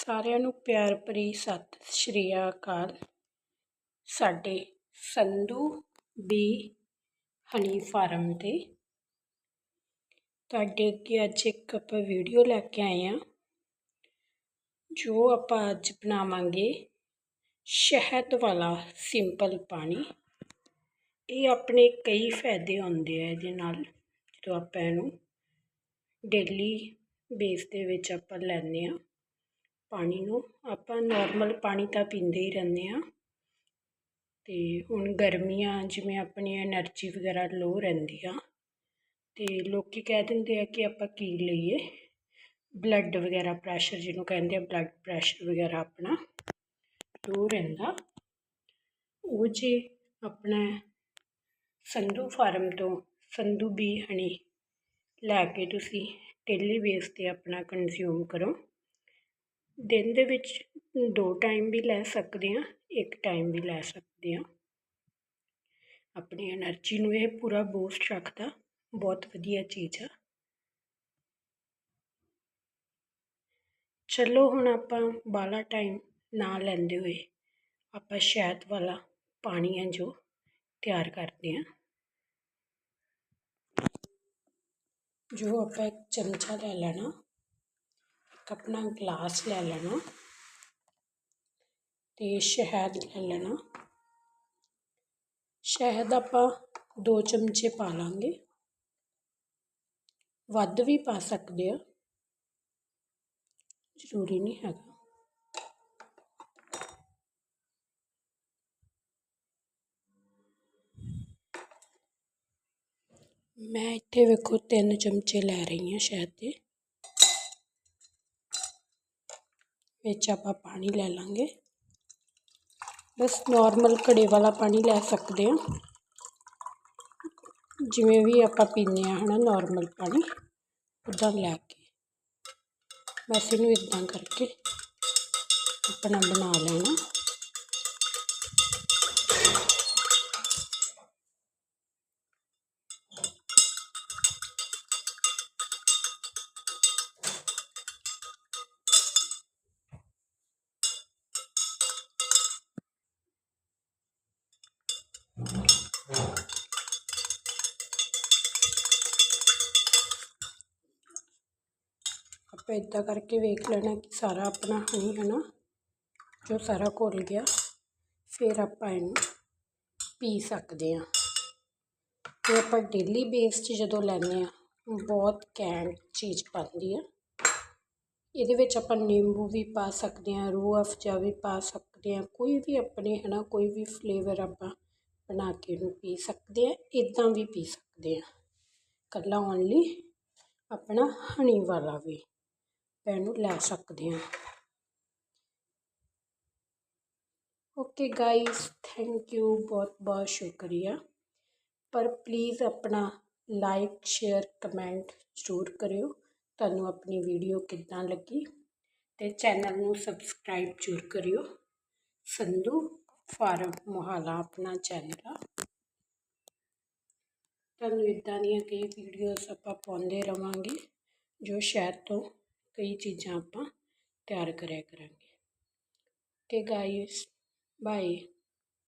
ਸਾਰਿਆਂ ਨੂੰ ਪਿਆਰ ਭਰੀ ਸਤਿ ਸ਼੍ਰੀ ਅਕਾਲ। ਸਾਡੇ ਸੰਧੂ ਬੀ ਹਨੀ ਫਾਰਮ ਤੇ ਤੁਹਾਡੇ ਅੱਗੇ ਅੱਜ ਇੱਕ ਆਪਾਂ ਵੀਡੀਓ ਲੈ ਕੇ ਆਏ ਆ ਜੋ ਆਪਾਂ ਅੱਜ ਬਣਾਵਾਂਗੇ ਸ਼ਹਿਦ ਵਾਲਾ ਸਿੰਪਲ ਪਾਣੀ। ਇਹ ਆਪਣੇ ਕਈ ਫਾਇਦੇ ਹੁੰਦੇ ਆ ਇਹਦੇ ਨਾਲ, ਜਦੋਂ ਆਪਾਂ ਇਹਨੂੰ ਡੇਲੀ ਬੇਸ ਦੇ ਵਿੱਚ ਆਪਾਂ ਲੈਂਦੇ ਆ ਪਾਣੀ ਨੂੰ, ਆਪਾਂ ਨੋਰਮਲ ਪਾਣੀ ਤਾਂ ਪੀਂਦੇ ਹੀ ਰਹਿੰਦੇ ਹਾਂ। ਅਤੇ ਹੁਣ ਗਰਮੀਆਂ ਜਿਵੇਂ ਆਪਣੀ ਐਨਰਜੀ ਵਗੈਰਾ ਲੋਅ ਰਹਿੰਦੀ ਆ ਅਤੇ ਲੋਕ ਕਹਿ ਦਿੰਦੇ ਆ ਕਿ ਆਪਾਂ ਕੀ ਲਈਏ? ਬਲੱਡ ਵਗੈਰਾ ਪ੍ਰੈਸ਼ਰ ਜਿਹਨੂੰ ਕਹਿੰਦੇ ਆ ਬਲੱਡ ਪ੍ਰੈਸ਼ਰ ਵਗੈਰਾ ਆਪਣਾ ਲੋਅ ਰਹਿੰਦਾ। ਉਹ ਜੇ ਆਪਣਾ ਸੰਧੂ ਫਾਰਮ ਤੋਂ ਸੰਧੂ ਬੀ ਹਣੀ ਲੈ ਕੇ ਤੁਸੀਂ ਡੇਲੀ ਬੇਸ 'ਤੇ ਆਪਣਾ ਕੰਜ਼ਿਊਮ ਕਰੋ। ਦਿਨ ਦੇ ਵਿੱਚ ਦੋ ਟਾਈਮ ਵੀ ਲੈ ਸਕਦੇ ਹਾਂ, ਇੱਕ ਟਾਈਮ ਵੀ ਲੈ ਸਕਦੇ ਹਾਂ। ਆਪਣੀ ਐਨਰਜੀ ਨੂੰ ਇਹ ਪੂਰਾ ਬੂਸਟ ਰੱਖਦਾ, ਬਹੁਤ ਵਧੀਆ ਚੀਜ਼ ਆ। ਚਲੋ ਹੁਣ ਆਪਾਂ ਬਾਲਾ ਟਾਈਮ ਨਾ ਲੈਂਦੇ ਹੋਏ ਆਪਾਂ ਸ਼ਹਿਦ ਵਾਲਾ ਪਾਣੀ ਹੈ ਜੋ ਤਿਆਰ ਕਰਦੇ ਹਾਂ। ਜੋ ਆਪਾਂ ਇੱਕ ਚਮਚਾ ਲੈ ਲੈਣਾ। ਆਪਣਾ ਗਲਾਸ ਲੈ ਲੈਣਾ ਤੇ ਸ਼ਹਿਦ ਲੈ ਲੈਣਾ। ਸ਼ਹਿਦ ਆਪਾਂ ਦੋ ਚਮਚੇ ਪਾ ਲਾਂਗੇ। ਵੱਧ ਵੀ ਪਾ ਸਕਦੇ ਆ। ਜ਼ਰੂਰੀ ਨਹੀਂ ਹੈਗਾ। ਮੈਂ ਇੱਥੇ ਵੇਖੋ ਤਿੰਨ ਚਮਚੇ ਲੈ ਰਹੀ ਹਾਂ ਸ਼ਹਿਦ ਦੇ। ਵਿੱਚ ਆਪਾਂ ਪਾਣੀ ਲੈ ਲਾਂਗੇ। ਬਸ ਨਾਰਮਲ ਘੜੇ ਵਾਲਾ ਪਾਣੀ ਲੈ ਸਕਦੇ ਹਾਂ। ਜਿਵੇਂ ਵੀ ਆਪਾਂ ਪੀਂਦੇ ਹਾਂ ਹਨਾ ਨਾਰਮਲ ਪਾਣੀ ਉੱਦਾਂ ਲੈ ਕੇ। ਬਸ ਇਹਨੂੰ ਇਦਾਂ ਕਰਕੇ ਆਪਣਾ ਬਣਾ ਲੈਣਾ। ਆਪਾਂ ਇਦਾਂ ਕਰਕੇ ਵੇਖ ਲੈਣਾ ਕਿ ਸਾਰਾ ਆਪਣਾ ਹਨੀ ਹੈ ਨਾ, ਜੋ ਸਾਰਾ ਘੁਲ ਗਿਆ, ਫਿਰ ਆਪਾਂ ਇਹਨੂੰ ਪੀ ਸਕਦੇ ਹਾਂ। ਤੇ ਆਪਾਂ ਡੇਲੀ ਬੇਸ 'ਚ ਜਦੋਂ ਲੈਂਦੇ ਆ ਬਹੁਤ ਕੈਂਟ ਚੀਜ਼ ਬਣਦੀ ਆ। ਇਹਦੇ ਵਿੱਚ ਆਪਾਂ ਨਿੰਬੂ ਵੀ ਪਾ ਸਕਦੇ ਹਾਂ, ਰੂਹ ਅਫਜਾ ਵੀ ਪਾ ਸਕਦੇ ਹਾਂ, ਕੋਈ ਵੀ ਆਪਣੇ ਹੈ ਨਾ ਕੋਈ ਵੀ ਫਲੇਵਰ ਆਪਾਂ ਬਣਾ ਕੇ ਇਹਨੂੰ ਪੀ ਸਕਦੇ ਹਾਂ ਇੱਦਾਂ ਵੀ ਪੀ ਸਕਦੇ ਹਾਂ। ਇਕੱਲਾ ਓਨਲੀ ਆਪਣਾ ਹਨੀ ਵਾਲਾ ਵੀ। ਇਹਨੂੰ ਲੈ ਸਕਦੇ ਹਾਂ। ਓਕੇ ਗਾਇਸ ਥੈਂਕ ਯੂ ਬਹੁਤ ਬਹੁਤ ਸ਼ੁਕਰੀਆ। ਪਰ ਪਲੀਜ਼ ਆਪਣਾ ਲਾਈਕ ਸ਼ੇਅਰ ਕਮੈਂਟ ਜ਼ਰੂਰ ਕਰਿਓ। ਤੁਹਾਨੂੰ ਆਪਣੀ ਵੀਡੀਓ ਕਿੱਦਾਂ ਲੱਗੀ? ਤੇ ਚੈਨਲ ਨੂੰ ਸਬਸਕ੍ਰਾਈਬ ਜ਼ਰੂਰ ਕਰਿਓ। ਸੰਧੂ ਫਾਰਮ ਮੋਹਾਲਾ ਆਪਣਾ ਚੈਨਲ ਆ। ਤੁਹਾਨੂੰ ਇਦਾਂ ਦੀਆਂ ਕਈ ਵੀਡੀਓਜ਼ ਆਪਾਂ ਪਾਉਂਦੇ ਰਵਾਂਗੇ ਜੋ ਸ਼ਹਿਰ ਤੋਂ ਕਈ ਚੀਜ਼ਾਂ ਆਪਾਂ ਤਿਆਰ ਕਰਿਆ ਕਰਾਂਗੇ। Okay guys bye